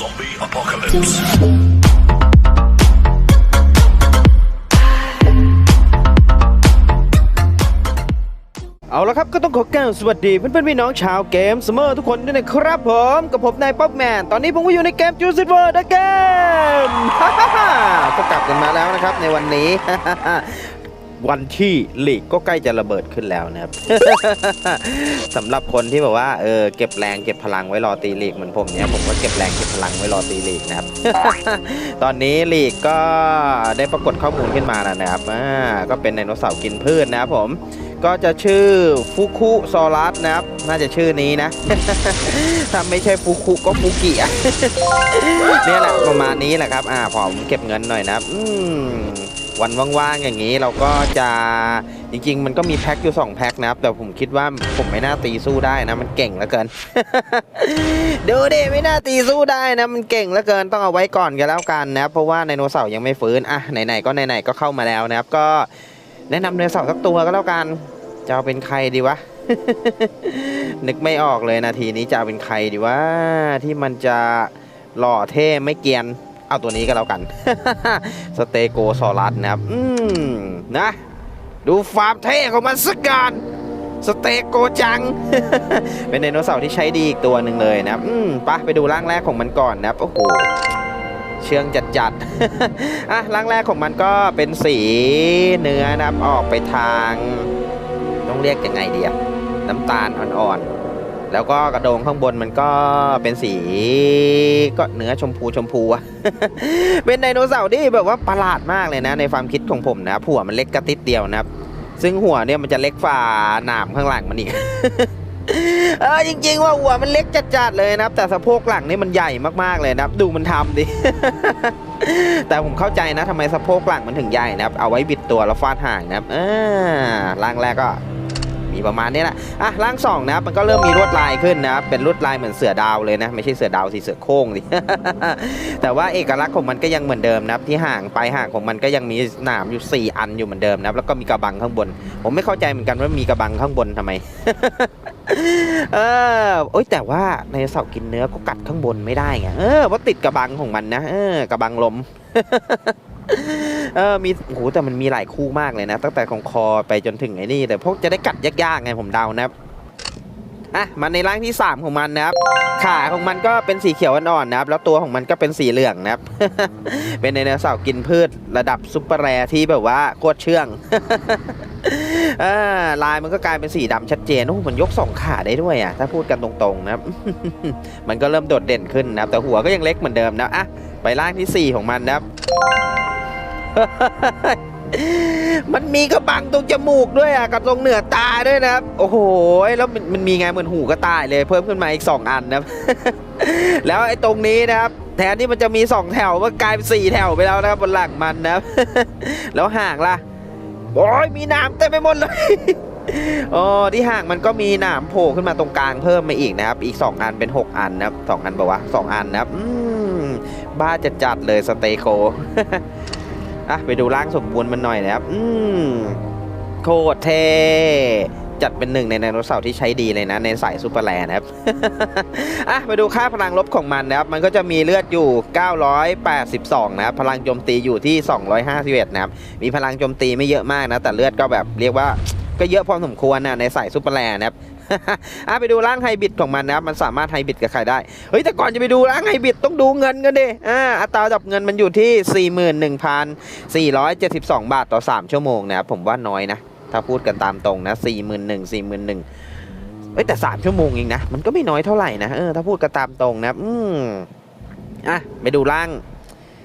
Zombie apocalypse. เอาละครับก็ต้องขอกล่าวสวัสดีเพื่อนๆพี่น้องชาวเกมเสมอทุกคนด้วยนะครับผมกับผมนายป๊อปแมน ตอนนี้ผมก็อยู่ในเกมจูซิเวอร์นะเกมฮ่าฮ่าฮ่าก็กลับกันมาแล้วนะครับในวันนี้ วันที่ลีกก็ใกล้จะระเบิดขึ้นแล้วนะครับสำหรับคนที่แบบว่าเออเก็บแรงเก็บพลังไว้รอตีลีกเหมือนผมเนี่ยผมก็เก็บแรงเก็บพลังไว้รอตีลีกนะครับ ตอนนี้ลีกก็ได้ปรากฏข้อมูลขึ้นมาแล้วนะครับอ่าก็เป็นไดโนเสาร์กินพืชนะครับผมก็จะชื่อฟุคุซอรัสนะครับ น่าจะชื่อนี้นะ ถ้าไม่ใช่ฟุคุก็ฟุกิอะเนี่ยแหละประมาณนี้แหละครับ อ่าผมเก็บเงินหน่อยนะครับ อืม วันว่างๆอย่างนี้เราก็จะจริง ๆ มันก็มีแพ็คอยู่2แพ็คนะครับแต่ผมคิดว่าผมไม่น่าตีสู้ได้นะ มันเก่งเหลือเกิน ดูดิไม่น่าตีสู้ได้นะ มันเก่งเหลือเกินต้องเอาไว้ก่อนกันแล้วกันนะครับเพราะว่าไดโนเสาร์ยังไม่ฟื้นอะไหนๆก็ไหนๆก็เข้ามาแล้วนะครับ ก็แนะนำไดโนเสาร์สักตัวก็แล้วกันจะเอาเป็นใครดีวะนึกไม่ออกเลยนาทีนี้จะเอาเป็นใครดีวะที่มันจะหล่อเท่ไม่เกียน เอาตัวนี้ก็แล้วกัน สเตโกซอรัสนะครับ อืมนะ ดูความเท่ของมันสักการสเตโกจัง เป็นไดโนเสาร์ที่ใช้ดีอีกตัวหนึ่งเลยนะครับ อืมปะไปดูร่างแรกของมันก่อนนะครับ โอ้โห เชื่องจัดจัดอะร่างแรกของมันก็เป็นสีเนื้อนะครับ ออกไปทาง ต้องเรียกยังไงดีอะน้ำตาลอ่อนๆ แล้วก็กระโดงข้างบนมันก็เป็นสีก็เนื้อชมพูชมพูอะเป็นไดโนเสาร์ที่แบบว่าประหลาดมากเลยนะ ในความคิดของผมนะหัวมันเล็กกระติดเดียวนะครับ ซึ่งหัวเนี่ยมันจะเล็กฝ่าหนามข้างหลังมันอีกเออจริงๆว่าหัวมันเล็กจัดๆเลยนะครับแต่สะโพกหลังนี่มันใหญ่มากๆเลยนะครับ ดูมันทำดิแต่ผมเข้าใจนะทำไมสะโพกหลังมันถึงใหญ่นะครับ เอาไว้บิดตัวแล้วฟาดห่างนะครับอ่าร่างแรกก็ มีประมาณนี้แหละอะร่างสองนะมันก็เริ่มมีลวดลายขึ้นนะเป็นลวดลายเหมือนเสือดาวเลยนะไม่ใช่เสือดาวสิเสือโคร่งดิแต่ว่าเอกลักษณ์ของมันก็ยังเหมือนเดิมนะที่ห่างไปห่างของมันก็ยังมีหนามอยู่ 4 อันอยู่เหมือนเดิมนะแล้วก็มีกระบังข้างบน ผมไม่เข้าใจเหมือนกันว่ามีกระบังข้างบนทำไมเออโอ้ยแต่ว่าในเสาร์กินเนื้อก็กัดข้างบนไม่ได้ไงเออเพราะติดกระบังของมันนะเออกระบังลม เออมีโอ้โหแต่มันมีหลายคู่มากเลยนะ ตั้งแต่ของคอไปจนถึงไอ้นี่แต่พวกจะได้กัดยากๆไงผมเดานะครับอะมาในร่างที่ 3 ของมันนะครับ ขาของมันก็เป็นสีเขียวอ่อนๆนะครับ แล้วตัวของมันก็เป็นสีเหลืองนะครับ เป็นไดโนเสาร์กินพืชระดับซุปเปอร์แรที่แบบว่าโคตรเชื่องลายมันก็กลายเป็นสีดำชัดเจนโอ้โหมันยกสองขาได้ด้วยอะถ้าพูดกันตรงๆนะครับ มันก็เริ่มโดดเด่นขึ้นนะครับ แต่หัวก็ยังเล็กเหมือนเดิมนะอะไปร่างที่ 4 ของมันนะครับ มันมีกระบังตรงจมูกด้วยอะกับตรงเหนือตาด้วยนะครับ โอ้โหแล้วมันมันมีไงเหมือนหูกระต่ายเลย เพิ่มขึ้นมาอีก 2 อันนะครับ แล้วไอ้ตรงนี้นะครับ แทนที่มันจะมี 2 แถวมันกลายเป็น4แถวไปแล้วนะครับบนหลังมันนะครับ แล้วห่างล่ะโอ้ยมีหนามเต็มไปหมดเลยอ๋อที่ห่างมันก็มีหนามโผล่ขึ้นมาตรงกลางเพิ่มมาอีกนะครับ อีก 2 อันเป็น 6 อันนะครับสองอันบอกว่าสองอันนะครับบ้าจะจัดเลยสเตโก อะไปดูร่างสมบูรณ์มันหน่อยนะครับอืมโคตรเท่จัดเป็นหนึ่งในไดโนเสาร์ที่ใช้ดีเลยนะ ในสายซูเปอร์แลนด์นะครับ อะไปดูค่าพลังลบของมันนะครับ มันก็จะมีเลือดอยู่ 982 นะครับ พลังโจมตีอยู่ที่ 251 นะครับ มีพลังโจมตีไม่เยอะมากนะ แต่เลือดก็แบบเรียกว่าก็เยอะพอสมควรนะในสายซูเปอร์แลนด์นะครับ อะไปดูร่างไฮบริดของมันนะครับมันสามารถไฮบริดกับใครได้เฮ้ยแต่ก่อนจะไปดูร่างไฮบริดต้องดูเงินกันดิอ่าอัตราดับเงินมันอยู่ที่ 41,472 บาทต่อ 3 ชั่วโมงนะครับผมว่าน้อยนะ ถ้าพูดกันตามตรงนะ 41,000 41,000เอ้ยแต่ 3 ชั่วโมงเองนะ มันก็ไม่น้อยเท่าไหร่นะเออถ้าพูดกันตามตรงนะอืมอะไปดูร่าง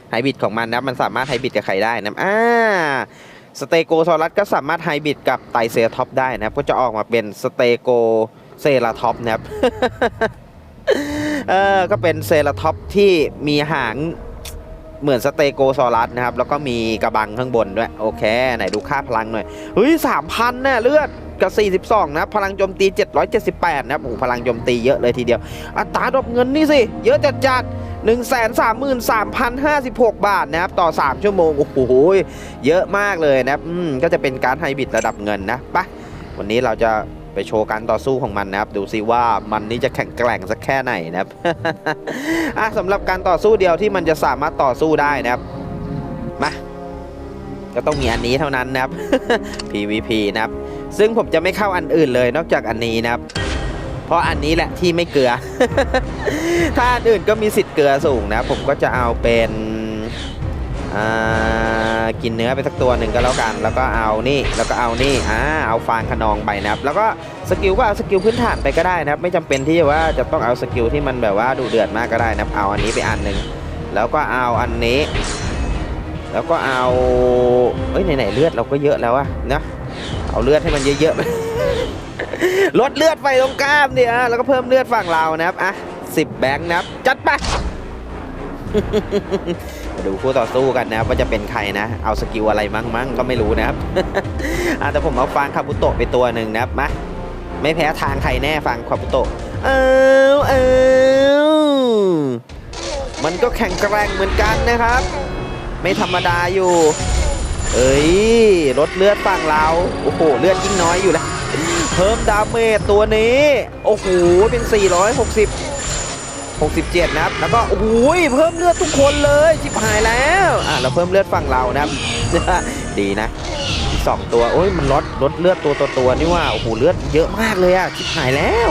ไฮบริดของมันนะมันสามารถไฮบริดกับใครได้นะอ่า สเตโกซอรัสก็สามารถไฮบริดกับไตรเซราท็อปได้นะครับ ก็จะออกมาเป็นสเตโกเซราท็อปนะครับเออก็เป็นเซราท็อปที่มีหางเหมือนสเตโกซอรัสนะครับ แล้วก็มีกระบังข้างบนด้วย โอเค ไหนดูค่าพลังหน่อย เฮ้ยสามพันน่ะเลือดกับ 42 นะ พลังโจมตี 778 นะครับโอ้พลังโจมตีเยอะเลยทีเดียว อัตราดอกเงินนี่สิ เยอะจัดจัด 133,056 บาทนะครับต่อ 3 ชั่วโมง โอ้โห เยอะมากเลยนะครับอืมก็จะเป็นการไฮบริดระดับเงินนะไปะวันนี้เราจะไปไปโชว์การต่อสู้ของมันนะครับ ดูซิว่ามันนี่จะแข็งแกร่งสักแค่ไหนนะครับอะสำหรับการต่อสู้เดียวที่มันจะสามารถต่อสู้ได้นะครับมาก็ต้องมีอันนี้เท่านั้นนะครับ PVP นะครับ ซึ่งผมจะไม่เข้าอันอื่นเลยนอกจากอันนี้นะครับ เพราะอันนี้แหละที่ไม่เกลือ ถ้าอันอื่นก็มีสิทธิ์เกลือสูงนะ ผมก็จะเอาเป็นกินเนื้อไปสักตัวหนึ่งก็แล้วกัน แล้วก็เอานี่ แล้วก็เอานี่อ่าเอาฟางขนองไปนะครับ แล้วก็สกิลก็เอาสกิลพื้นฐานไปก็ได้นะครับ ไม่จำเป็นที่ว่าจะต้องเอาสกิลที่มันแบบว่าดูเดือดมากก็ได้นะครับ เอาอันนี้ไปอันหนึ่งแล้วก็เอาอันนี้ แล้วก็เอาเอ้ยไหนๆเลือดเราก็เยอะแล้วอะนะ เอาเลือดให้มันเยอะๆ ลดเลือดไฟตรงกล้ามเนี่ยแล้วก็เพิ่มเลือดฝั่งเรานะครับอะสิบแบงค์นะครับ จัดไปมาดูคู่ต่อสู้กันนะครับว่าจะเป็นใครนะ เอาสกิลอะไรมั่งมั่งก็ไม่รู้นะครับอะแต่ผมเอาฟังคาบุโตะไปตัวหนึ่งนะครับมาไม่แพ้ทางใครแน่ฟังคาบุโตะเอาเอามันก็แข็งแกร่งเหมือนกันนะครับ ไม่ธรรมดาอยู่ เอ้ยลดเลือดฝั่งเรา โอ้โห เลือดยิ่งน้อยอยู่แล้ว เพิ่มดาเมจตัวนี้ โอ้โห เป็น 460 67 นะครับ แล้วก็โอ้โหเพิ่มเลือดทุกคนเลยชิบหายแล้ว อะ เราเพิ่มเลือดฝั่งเรานะครับ ดีนะอีกสองตัว โอ้ย มันลดลดเลือดตัวตัวตัวนี่ว่า โอ้โห เลือดเยอะมากเลยอะชิบหายแล้ว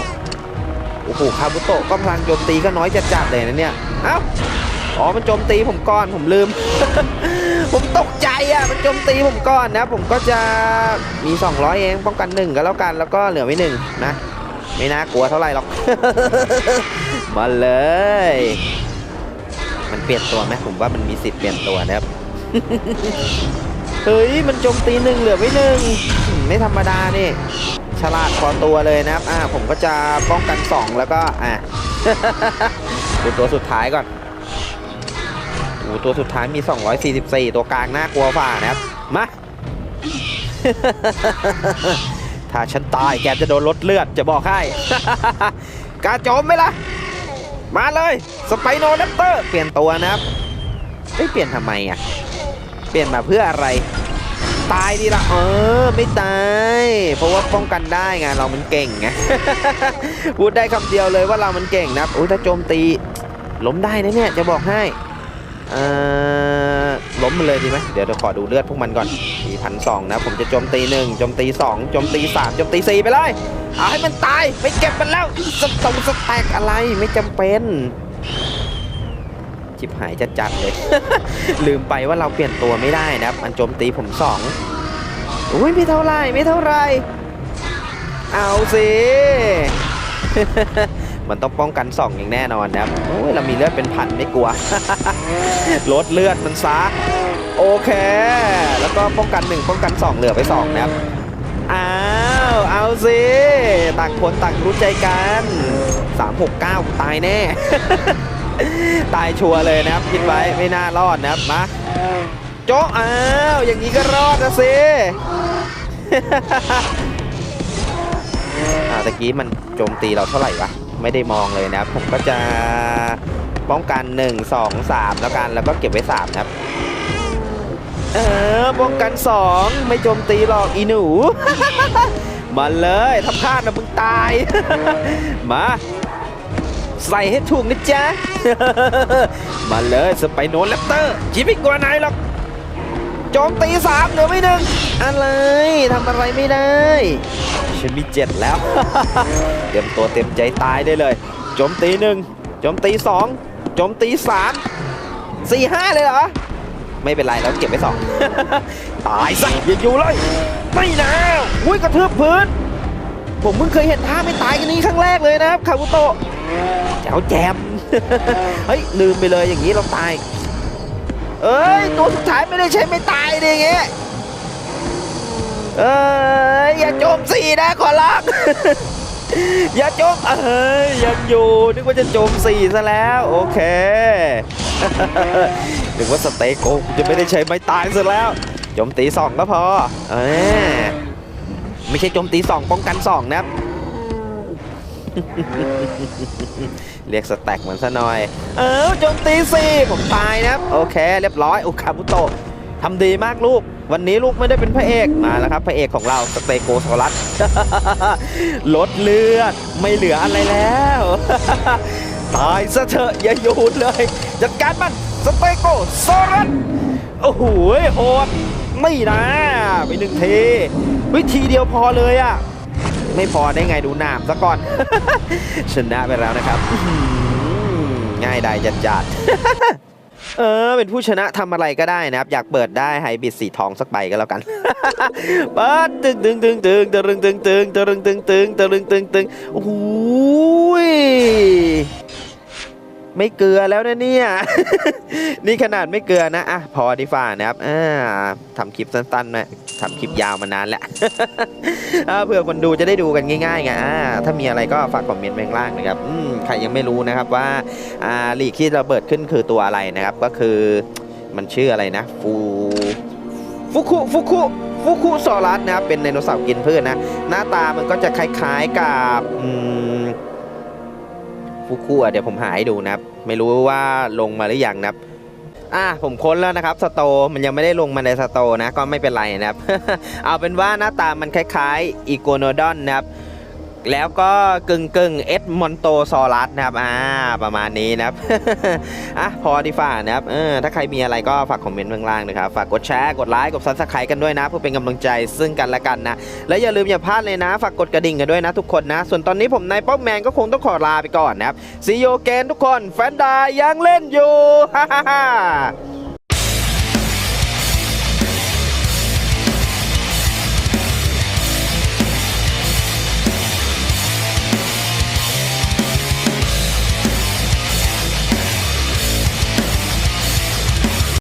โอ้โห คาบุโตะก็พลังโจมตีก็น้อยจัดจัดๆเลยนะเนี่ย เอ้า อ๋อ มันโจมตีผมก่อน ผมลืม ผมตกใจอะมันโจมตีผมก่อนนะ ผมก็จะมี 200 เองป้องกันหนึ่งก็แล้วกันแล้วก็เหลือไว้หนึ่งนะ ไม่น่ากลัวเท่าไหร่หรอก มาเลย มันเปลี่ยนตัวไหมผมว่ามันมีสิทธิ์เปลี่ยนตัวนะครับเฮ้ยมันโจมตีหนึ่งเหลือไว้หนึ่งไม่ธรรมดานี่ฉลาดพอตัวเลยนะครับ อ่า ผมก็จะป้องกัน 2 แล้วก็ อ่าดูตัวสุดท้ายก่อน โอ้ตัวสุดท้ายมี 244 ตัวกลางน่ากลัวฝ่านะครับ มา ถ้าฉันตายแกจะโดนลดเลือดจะบอกให้ กาโจมไหมล่ะ มาเลย สไปโนแรปเตอร์ เปลี่ยนตัวนะครับเอ้ยเปลี่ยนทำไมอะ เปลี่ยนมาเพื่ออะไร ตายดีละเออ ไม่ตาย เพราะว่าป้องกันได้ไงเรามันเก่งไง พูดได้คำเดียวเลยว่าเรามันเก่งนะครับโอ้ยถ้าโจมตีล้มได้นะเนี่ยจะบอกให้ ล้มมันเลยดีไหมเดี๋ยวเราขอดูเลือดพวกมันก่อน4,200นะ ผมจะโจมตี1โจมตี2โจมตี3โจมตี4ไปเลย เอาให้มันตาย ไม่เก็บมันแล้วสตงสแต็กอะไรไม่จำเป็นชิบหายจะจัดเลย ลืมไปว่าเราเปลี่ยนตัวไม่ได้นะครับมันโจมตีผม2อุ้ยไม่เท่าไรไม่เท่าไร เอาสิ มันต้องป้องกัน2ออย่างแน่นอนนะครับโอ้ยเรามีเลือดเป็นพันไม่กลัวลดเลือดมันซะโอเค แล้วก็ป้องกัน 1 ป้องกัน 2 เหลือไป 2 นะครับ อ้าว เอาสิ ต่างคนต่างรู้ใจกัน 369 ตายแน่ ตายชัวร์เลยนะครับ คิดไว้ไม่น่ารอดนะครับ มาโจ๊ะอ้าว อย่างนี้ก็รอดนะสิอ่าตะกี้มันโจมตีเราเท่าไหร่วะ ไม่ได้มองเลยนะครับ ผมก็จะป้องกัน 1 2 3 แล้วกันแล้วก็เก็บไว้ 3 นะครับ เออป้องกัน 2 ไม่โจมตีหรอกอีหนู มาเลยทำพลาดนะมึงตาย มาใส่ให้ถูกนะจ๊ะ มาเลยสไปโนแรปเตอร์ชีวิตกว่าไหนหรอกโจมตีสามเหลือไม่หนึ่งอะไรทำอะไรไม่ได้ ฉันมีเจ็ดแล้ว เตรียมตัวเต็มใจตายได้เลยโจมตีหนึ่งโจมตีสองโจมตีสามสี่ห้าเลยเหรอ ไม่เป็นไรแล้วเก็บไว้สองตายซะอย่าอยู่เลย ไม่นะอุ้ยกระทืบพื้น ผมเพิ่งเคยเห็นท่าไม่ตายกันนี้ครั้งแรกเลยนะครับคาบุโตะแจ๋วแจมเฮ้ยลืมไปเลยอย่างนี้เราตาย เอ้ยตัวสุดท้ายไม่ได้ใช้ไม่ตายดิอย่างเงี้ย เอ้ยอย่าโจมสี่นะขอร้องอย่าโจมเอ้ยยังอยู่นึกว่าจะโจมสี่ซะแล้วโอเคนึกว่าสเตโกจะไม่ได้ใช้ไม้ตายซะแล้วโจมตีสองก็พอเออไม่ใช่โจมตีสองป้องกันสองนับเรียกสแต็กเหมือนซะหน่อย เออโจมตีสี่ผมตายนับโอเค เรียบร้อยโอคาบุโต ทำดีมากลูก วันนี้ลูกไม่ได้เป็นพระเอกมาแล้วครับ พระเอกของเราสเตโกสลัดลดเลือดไม่เหลืออะไรแล้ว ตายซะเถอะอย่าอยู่เลย จัดการมันสเตโกสลัดโอ้โหโหดไม่นะไปหนึ่งทีวิธีเดียวพอเลยอะไม่พอได้ไงดูหนามซะก่อน ชนะไปแล้วนะครับ ง่ายได้จัดจัด เออ เป็นผู้ชนะทำอะไรก็ได้นะครับ อยากเปิดได้ไฮบิดสีทองสักใบก็แล้วกัน เปิดตึงตึงตึงตึงตึงตึงตึงตึงตึงตึงตึงตึงตึงโอ้โหย ไม่เกลือแล้วนะเนี่ย นี่ขนาดไม่เกลือนะอะพอดีฝ่านะครับอ่าทำคลิปสั้นๆนะทำคลิปยาวมานานแล้วเผื่อคนดูจะได้ดูกันง่ายๆไงถ้ามีอะไรก็ฝากคอมเมนต์ไว้ข้างล่างนะครับอืใครยังไม่รู้นะครับว่าอ่าลีกที่ระเบิดขึ้นคือตัวอะไรนะครับ ก็คือมันชื่ออะไรนะ ฟูฟุคุฟุคุฟุคุซอรัสนะครับเป็นไดโนเสาร์กินพืชนะ หน้าตามันก็จะคล้ายๆกับอืม ฟุคุอะเดี๋ยวผมหาให้ดูนะครับ ไม่รู้ว่าลงมาหรือยังนะครับอะผมค้นแล้วนะครับสโตมันยังไม่ได้ลงมาในสโตนะก็ไม่เป็นไรนะครับ เอาเป็นว่าหน้าตามันคล้ายๆอีโกโนดอนนะครับ แล้วก็กึ่งกึ่งเอสมอนโตซอรัสนะครับอ่าประมาณนี้นะครับอะพอดีฝ่านะครับเออถ้าใครมีอะไรก็ฝากคอมเมนต์ข้างล่างนะครับฝากกดแชร์กดไลค์กดซับสไครต์กันด้วยนะ เพื่อเป็นกำลังใจซึ่งกันและกันนะและอย่าลืมอย่าพลาดเลยนะฝากกดกระดิ่งกันด้วยนะทุกคนนะ ส่วนตอนนี้ผมนายป๊อกแมนก็คงต้องขอลาไปก่อนนะครับซีโอเกนทุกคนแฟนดายังเล่นอยู่ฮ่าฮ่า